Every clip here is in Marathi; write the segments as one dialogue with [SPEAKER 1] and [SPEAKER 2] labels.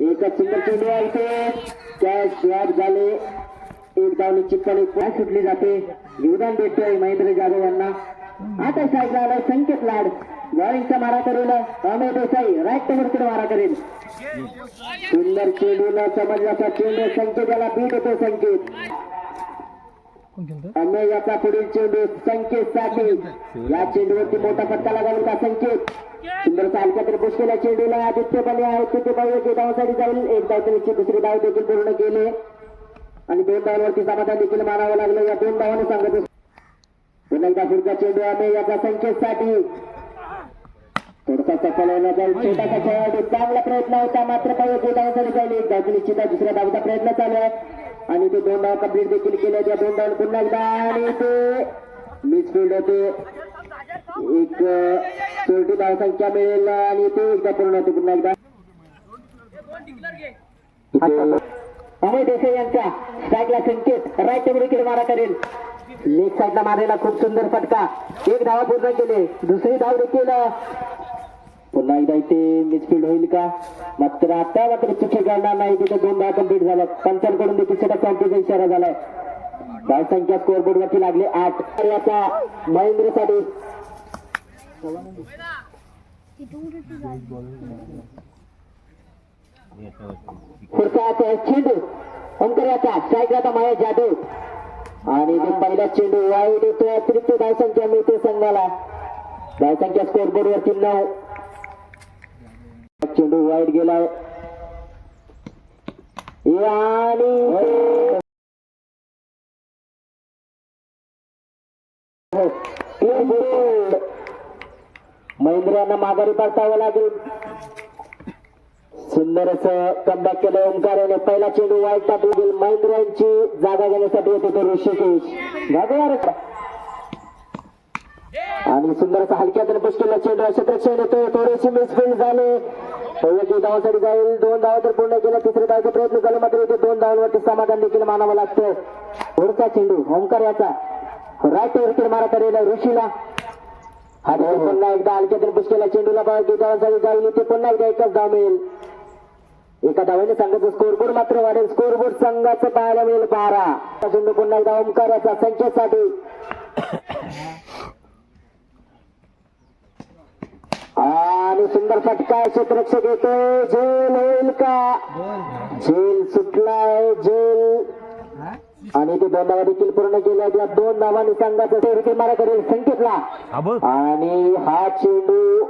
[SPEAKER 1] एकच सुंदर चेंडू आहे इथे कॅच शॉट झाले. एक धाव निश्चितपणे पुन्हा सुटली जाते. योगदान भेटतोय महेंद्र जाधव यांना. आता साईडला आलाय संकेत लाड. बॉलिंगचा मारा करेल अमेय देसाई राईटकडे मारा करेल सुंदर चेंडू न समजल्याचा चेंडू संकेत याला बीट होतो संकेत. याचा पुढील चेंडू संकेत साठी या चेंडूवरती मोठा फटका लागला होता संकेत. सुंदर पुश केल्या चेंडूला आदित्य बने आहे तिथे पाहिजे धावासाठी जाईल. एक धाव निश्चित दुसरी धाव देखील पूर्ण केले. आणि दोन धावांवरती समाधान देखील मानावं लागलं. या दोन धावाने सांगत. पुन्हा एकदा पुढचा चेंडू आहे. याचा संकेतसाठी थोडासा सफल होण्याचा छोटासा खेळाडू. चांगला प्रयत्न होता. मात्र पाहिजे धावांसाठी जाईल एक धाव निश्चित दुसऱ्या धावचा प्रयत्न चालू आहे. आणि ते दोन धाव कंप्लीट देखील केले त्या दोन धाव पुन्हा एकदा आणि ते मिसफिल्ड होते. एक शेवटी धाव संख्या मिळेल आणि ते एकदा पूर्ण होते पुन्हा एकदा. अमय देसाई यांच्या स्ट्राईकला संकेत. राईट विकेट मारा करेल. लेग साईडला मारलेला खूप सुंदर फटका. एक धावा पूर्ण केले. दुसरी धाव देखील पुन्हा एकदा इथे मिसफिल्ड होईल का? मात्र आता मात्र चुकी करणार नाही तिथे दोन धावा कंप्लीट झाल्या पंचांकडून देखील इशारा झालाय. धावसंख्या स्कोअर बोर्ड वरती लागली आठ. तर महेंद्रसाठी पुढचा चेंडू. अंकर्याचा स्ट्राईक आता माया जाधव आणि पहिला चेंडू वाईट येतो अतिरिक्त धावसंख्या मिळते संघाला. धावसंख्या स्कोअर बोर्ड वरती नऊ. चेंडू वाईट गेलाय. आणि महेंद्र माघारी परतावं लागेल. सुंदर असं कमबॅक केलं ओंकार याने पहिला चेंडू वाईट टाकला गेल. महेंद्र यांची जागा घेण्यासाठी येते तो ऋषिकेश. भागवार आणि सुंदर असं हलक्यात पुश केला. चेंडू क्षेत्रक्षण येतो थोडेसे मिसफिल्ड झाले. पहिल्या धावासाठी जाईल. दोन धावा तर पूर्ण केल्या. तिसऱ्या धावाचा प्रयत्न झाला मात्र इथे दोन धावांवरती समाधान देखील मानावं लागतं. पुढचा चेंडू ओंकार याचा. राईट विकेट मारा करेल ऋषीला. हा धाव पुन्हा एकदा हलक्यातून पुश केला. चेंडूला धावासाठी जाईल. इथे पुन्हा एकदा एकच धाव मिळेल. एका धावाने संघाचं स्कोरबोर्ड मात्र वाढेल. स्कोरबोर्ड संघाचं पाहायला मिळेल बारा. चेंडू पुन्हा एकदा ओंकाराचा संख्येसाठी आणि सुंदर फटका क्षेत्ररक्षक येतोय झेल होईल का? झेल सुटलाय झेल आणि ते दोन धावा देखील पूर्ण केल्या त्या दोन धावांनी संघाचं मारा करेल संकेतला. आणि हा चेंडू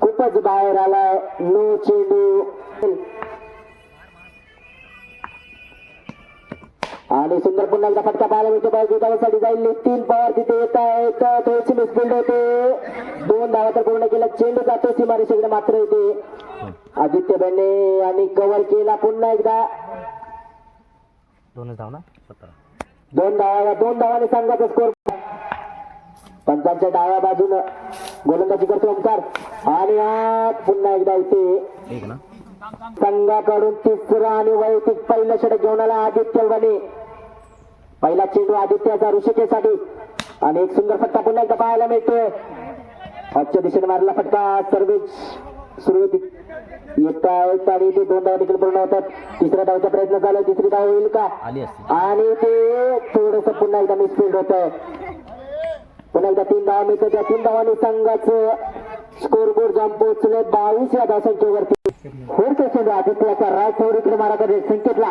[SPEAKER 1] खूपच बाहेर आलाय. नो चेंडू. आणि सुंदर पुन्हा एकदा फटका पाहायला मिळतो. जाईल तीन पवार तिथे येत आहेत थोडीशी मिसफिल्ड होते. दोन धावा तर पूर्ण केला चेंडू जातो सीमारेषेकडे मात्र येते. आदित्य बेने आणि कव्हर केला पुन्हा एकदा.
[SPEAKER 2] दोनच धाव ना?
[SPEAKER 1] दोन धावा दोन धावाने संघाचा स्कोर पंचांच्या डाव्या बाजूनं गोलंदाजी करतो ओंकार आणि पुन्हा एकदा इथे संघाकडून तिसरा आणि वैयक्तिक पहिलं षटक घेऊन आला आदित्य बने पहिला चेंडू आदित्याचा ऋषिकेसाठी. आणि एक सुंदर फटका पुन्हा एकदा पाहायला मिळतोय. आजच्या दिशेने मारला फटका. सर्वेच सुरू येत आहेत आणि ते दोन धाव देखील पूर्ण होतात. तिसऱ्या धावचा प्रयत्न झाला तिसरी धाव होईल का? आणि ते थोडस पुन्हा एकदा मिसफिल्ड होत. पुन्हा एकदा तीन धावा मिळतो त्या तीन धावांनी संघाचं स्कोर बोर्ड जाऊन पोहोचले बावीस या धावसंख्येवरती. पुढचा चेंडू आदित्याचा राईट थोडीकडे मारा करेल संकेतला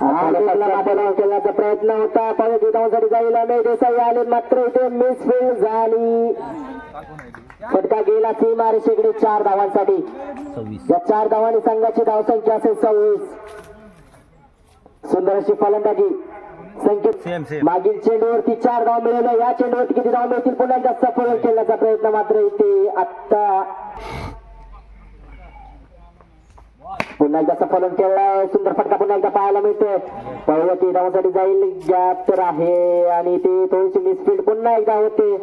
[SPEAKER 1] आदित्यला मागे केल्याचा प्रयत्न होता. पण धावासाठी जाईल अमेय देसाई आले मात्र इथे मिसफिल्ड झाली. फटका गेला सीमा रेषेकडे चार धावांसाठी. या चार धावांनी संघाची धावसंख्या असेल सव्वीस. सुंदर अशी फलंदाजी. संकेत मागील चेंडूवरती चार धाव मिळवल्या या चेंडूवरती किती धाव मिळतील? पुन्हा एकदा सफल खेळण्याचा प्रयत्न मात्र इथे आत्ता पुन्हा एकदा सफलन खेळला सुंदर फटका पुन्हा एकदा पाहायला मिळतोय. पळवती धावासाठी जाईल गॅप तर आहे आणि ते थोडीशी मिसफील्ड पुन्हा एकदा होते.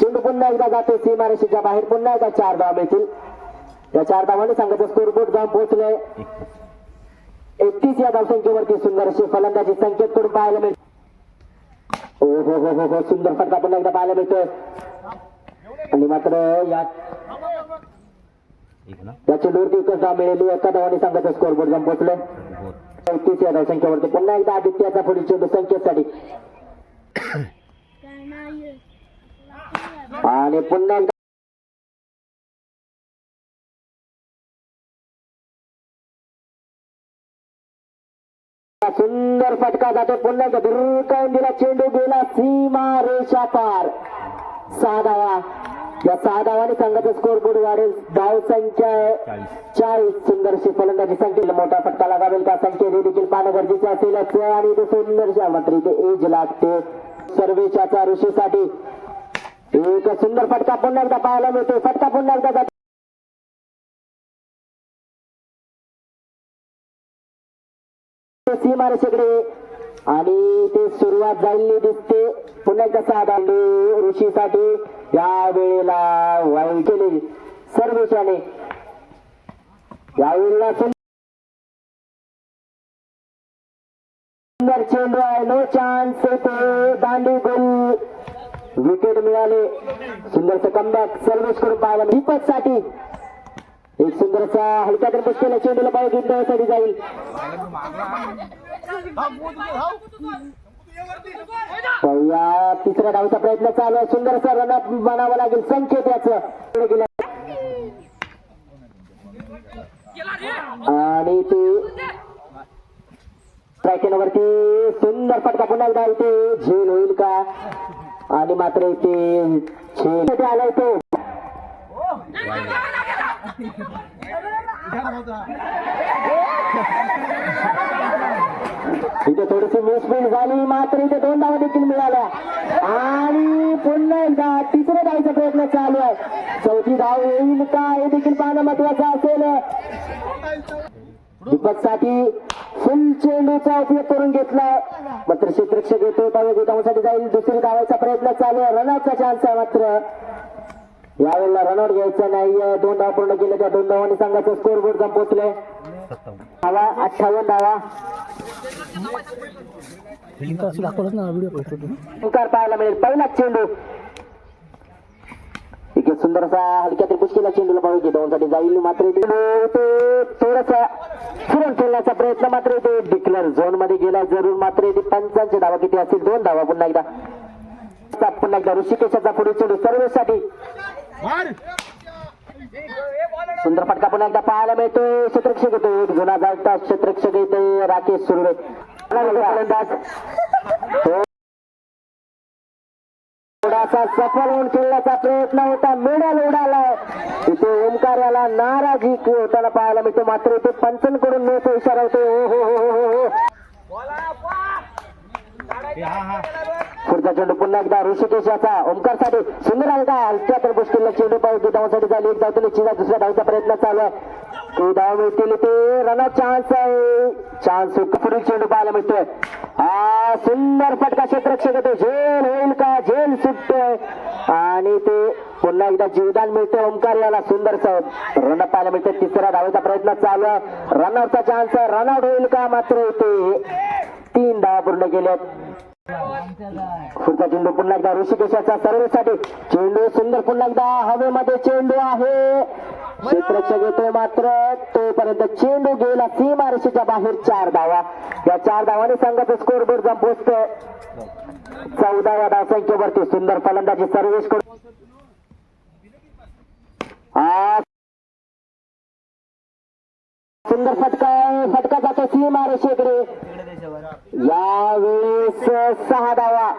[SPEAKER 1] चेंडू पुन्हा एकदा जातो. सीमारेषेच्या बाहेर पुन्हा एकदा चार धाव मिळतील. त्या चार धावांनी संघाचा स्कोरबोर्ड जाऊन पोहोचले एकतीस या धावसंख्येवरती सुंदर अशी फलंदाजी संकेत करून पाहायला मिळते. हो हो हो हो हो सुंदर फटका पुन्हा एकदा पाहायला मिळतोय. आणि मात्र या या चेंडूवरती एकच धाव मिळाली एका धावाने संघाचा स्कोर बोर्ड जाऊन पोहोचले
[SPEAKER 2] बोल
[SPEAKER 1] चौतीस या धावसंख्येवरती पुन्हा एकदा आदित्याचा पुढील चेंडू संख्येसाठी आणि पुन्हा एकदा सुंदर फटका जातो पुन्हा एकदा दुर्कावून दिला चेंडू गेला सीमा रेषा पार सहा धावा या सहा धावाने संघाचा स्कोर बोर्ड वाढेल. धाव संख्या
[SPEAKER 2] चाळीस.
[SPEAKER 1] सुंदरशी फलंदाजी संख्येला मोठा फटका लागावेल. का संख्येत हे देखील पाहणं गरजेचे असेलच आणि इथे सुंदरशा मात्र इथे एज लागते. सर्वेशाचा ऋषीसाठी एक सुंदर फटका पुन्हा एकदा पाहायला मिळतो फटका पुन्हा एकदा. सीमा रेषेकडे. आणि ते सुरुवात झालेली दिसते. पुन्हा एकदा साधा ऋषीसाठी या वेळेला वाईट केले. सर्वेशाने यावेळेला सुंदर चेंडू आहे. नो चान्स येतो. दांडी गोल. विकेट मिळाले. सुंदरचं कमबॅक सर्वेश करून पाहिला दीपकसाठी एक सुंदरचा हलक्या तर केला. चेंडूला पाहिजे साठी जाईल. या तिसऱ्या धावचा प्रयत्न चालू आहे. सुंदरचा रनअप बनावं लागेल संकेत याचं. आणि ते वरती सुंदर फटका पुन्हा एकदा इथे झेल होईल का? आणि मात्र इथे झेल आलाय तो. इथे थोडीशी मिसफिल्ड झाली मात्र इथे दोन धावा देखील मिळाल्या. आणि पुन्हा एकदा तिसऱ्या धावचा प्रयत्न चालू आहे. चौथी धाव येईल का? हे देखील पाहणं महत्वाचं असेल. दीपकसाठी फुल चेंडूचा उपयोग करून घेतला. मात्र क्षेत्रक्षक येतो गोदामासाठी जाईल. दुसरी धावायचा प्रयत्न चालू आहे. रनआउटचा चान्स आहे मात्र. यावेळेला रनआउट घ्यायचा नाहीये दोन धाव पूर्ण केले त्या दोन धावांनी संघाचा स्कोर बोर्ड जाऊन पोहोचले धावा अठ्ठावन्न धावा.
[SPEAKER 3] दाखवलंच ना व्हिडिओ
[SPEAKER 1] पाहायला मिळेल पहिला चेंडू ठीक आहे सुंदरसा हलक्यातील पुष्कीला चेंडूला पाहिजे दोनसाठी जाईल मात्र इथे फिरून खेळण्याचा प्रयत्न मात्र इथे डिक्लेअर झोनमध्ये गेला जरूर मात्र इथे पंचांचे धावा किती असतील दोन धावा पुन्हा एकदा पुन्हा एकदा ऋषिकेशाचा पुढे चेंडू सर्वेसाठी सुंदर फटका पुन्हा एकदा पाहायला मिळतो क्षेत्ररक्षक येतो एक जुना जागता क्षेत्ररक्षक येतो राकेश सुर्वे. थोडासा सफल होऊन खेळण्याचा प्रयत्न होता. मेडल उडाला इथे ओंकार याला नाराजी होताना पाहायला मिळतो. मात्र इथे पंचनकडून मिळतो इशारा होतो हो हो हो हो हो. पुढचा चेंडू पुन्हा एकदा ऋषिकेश याचा. ओंकारसाठी सुंदर आहे का? हलक्या तर गोष्टीला चेंडू पाहिजे धावसाठी झाली. एक धाव तुम्ही चिरा दुसऱ्या धावचा प्रयत्न चालू आहे. ते धाव मिळतील ते रन चान्स आहे. चान्स पुढील चेंडू पाहायला मिळतोय. हा सुंदर फटका क्षेत्रक्षक येतो झेल होईल का? झेल सुटतोय. आणि ते पुन्हा एकदा जीवदान मिळतोय ओंकार याला. सुंदर रन पाहायला मिळतोय. तिसऱ्या धावेचा प्रयत्न चालू आहे. रनआउटचा चान्स आहे. रनआउट होईल का? मात्र इथे तीन धावा पूर्ण केल्यात. पुढचा चेंडू पुन्हा एकदा ऋषिकेशाच्या सर्वेसाठी चेंडू सुंदर पुन्हा एकदा हवेमध्ये चेंडू आहे. क्षेत्ररक्षक येतोय मात्र तोपर्यंत चेंडू गेला सीमा रेषेच्या बाहेर चार धावा. या चार धावाने संघाचं स्कोर बोर्ड जाऊन पोहोचतोय चौदाव्या धावसंख्येवरती सुंदर फलंदाजी सर्वेश करून. सुंदर फटका फटका जातो सीमा रेषेकडे यावेळेस सहा धावा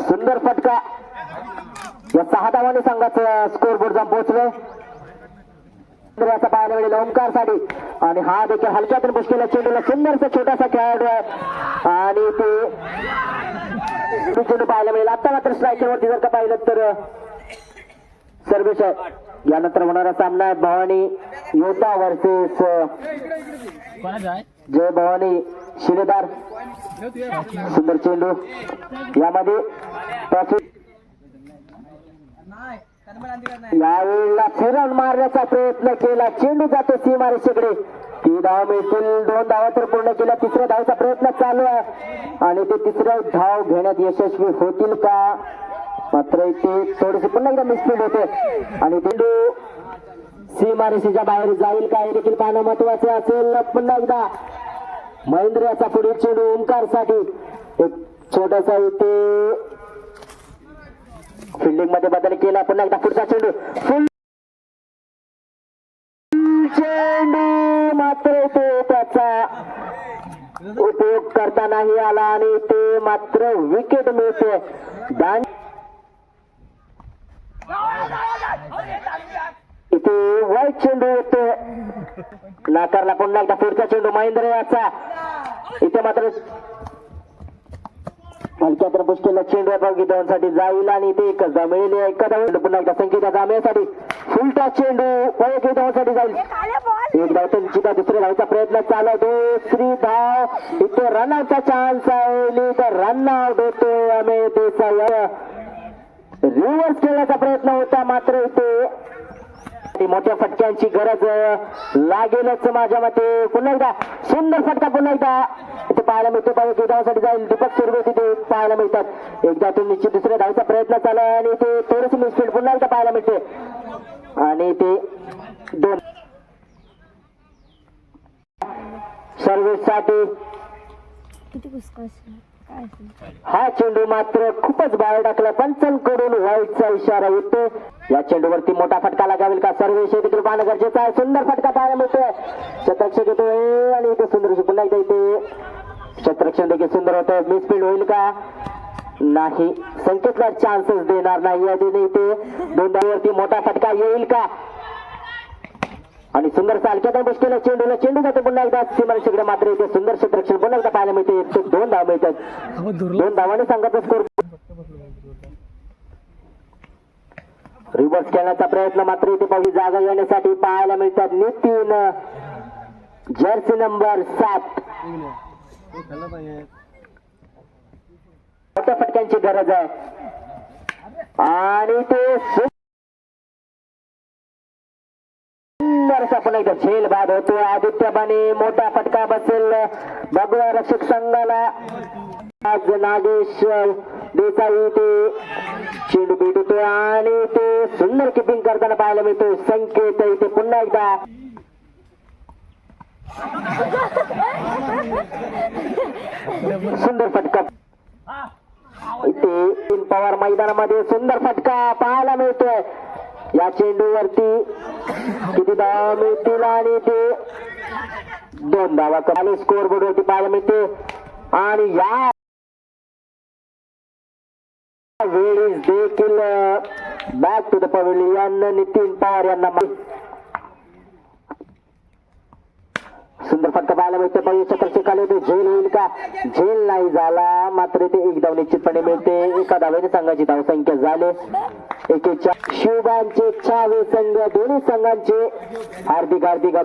[SPEAKER 1] सुंदर फटका. या सहा धावाने संघाचं स्कोर बोर्ड जाऊन पोहोचलोय. याचा पाहायला मिळेल ओंकारसाठी आणि हा देखील हलक्यातून मुश्किल चेंडूला सुंदरचा छोटासा खेळाडू आहे. आणि ते चेंडू पाहायला मिळेल. आता मात्र स्ट्रायकरवरती जर का पाहिलं तर सर्वेश आहे. यानंतर होणारा सामना भवानी योद्धा वर्सेस जय भवानी शिलेदार सुंदर चेंडू. यामध्ये यावेळेला फिरण मारण्याचा प्रयत्न केला. चेंडू जातो सीमारेषेकडे ती धाव मिळतील. दोन धावा तर पूर्ण केल्या. तिसऱ्या धावचा प्रयत्न चालू आहे. आणि ते तिसऱ्या धाव घेण्यात यशस्वी होतील का? मात्र इथे थोडीशी पुन्हा एकदा मिसफिल्ड होते. आणि चेंडू सीमारेषेच्या बाहेर जाईल का हे देखील पाहणं महत्वाचं असेल. पुन्हा एकदा महेंद्र याचा पुढील चेंडू ओंकारसाठी एक छोटासा इथे फिल्डिंगमध्ये बदल केला. पुन्हा एकदा पुढचा चेंडू. फुल चेंडू मात्र तो त्याचा उपयोग करता नाही आला आणि ते मात्र विकेट मिळते. दान इथे वाईट चेंडू येतो नाकारला पुन्हा एकदा पुढचा चेंडू महेंद्र याचा. इथे मात्र हलक्यात पुष्टीला चेंडू बघी साठी जाईल आणि इथे एकच धाव मिळेल एका धाव पुन्हा एकदा संकेता जामेसाठी फुलटा चेंडू एक धावासाठी जाईल. एक धाव का दुसऱ्या धावचा प्रयत्न चालू दुसरी धाव इथे रनआउटचा चान्स आहे. इथे run out Amit Desai reverse खेळण्याचा प्रयत्न होता मात्र इथे मोठ्या फटक्यांची गरज लागेलच माझ्या मते. पुन्हा एकदा सुंदर फटका पुन्हा एकदा. इथे पाहायला मिळतो पाहिजे धावासाठी जाईल दीपक सुरवे तिथे पाहायला मिळतात. एकदा तो निश्चित दुसऱ्या धावचा प्रयत्न चालू आहे आणि ते थोडीशी मिसफील्ड पुन्हा एकदा पाहायला मिळते. आणि ते दोन सर्व्हिससाठी
[SPEAKER 2] किती
[SPEAKER 1] हा चेंडू मात्र खूपच बाहेर टाकला पंचांकडून व्हाईटचा इशारा येतो या चेंडूवरती मोठा फटका लागावेल का? सर्व हे देखील पाहणं गरजेचं आहे. सुंदर फटका पाहायला मिळतोय. शतरक्षक येतोय. आणि इथे सुंदर पुन्हा एकदा इथे शतरक्षण देखील सुंदर होतं मिसफील्ड होईल का? नाही. संकेतला चान्सेस देणार नाही. या तिने इथे दोन मोठा फटका येईल का? आणि सुंदर सालक्यात बुश केलं चेंडूला चेंडू जातो पुन्हा एकदा. सीमारेषेकडे मात्र इथे सुंदर क्षेत्ररक्षण पुन्हा एकदा पाहायला मिळते. एकशे दोन धाव मिळतात. दोन धावाने संघाचा स्कोर रिव्हर्स खेळण्याचा प्रयत्न मात्र इथे पाहू जागा येण्यासाठी पाहायला मिळतात. नितीन जर्सी नंबर सात. मोठ्या फटक्यांची गरज आहे. आणि ते असा पण एकदा झेल बाद होतो. आदित्य बाने मोठा फटका बसेल. बघूया रक्षक संघाला. आज नागेश देसाई ते चेंडू भेटतो आणि ते सुंदर किपिंग करताना पाहायला मिळतो. संकेत इथे पुन्हा एकदा. सुंदर फटका. इथे पवार मैदानामध्ये सुंदर फटका पाहायला मिळतोय. या चेंडूवरती किती धावा मिळतील आणि ते? दोन धावा खाली स्कोर बोर्ड वरती पाहायला मिळते. आणि या वेळीस देखील back to the pavilion Nitin Pawar यांना सुंदर फटका पाहायला मिळते पण चक्रशिकाले ते झेल होईल का? झेल नाही झाला. मात्र ते एक धाव निश्चितपणे मिळते. एका धावेने संघाची धावसंख्या झाले. एकेच्या शिवबांचे छावे संघ दोन्ही संघांचे हार्दिक हार्दिक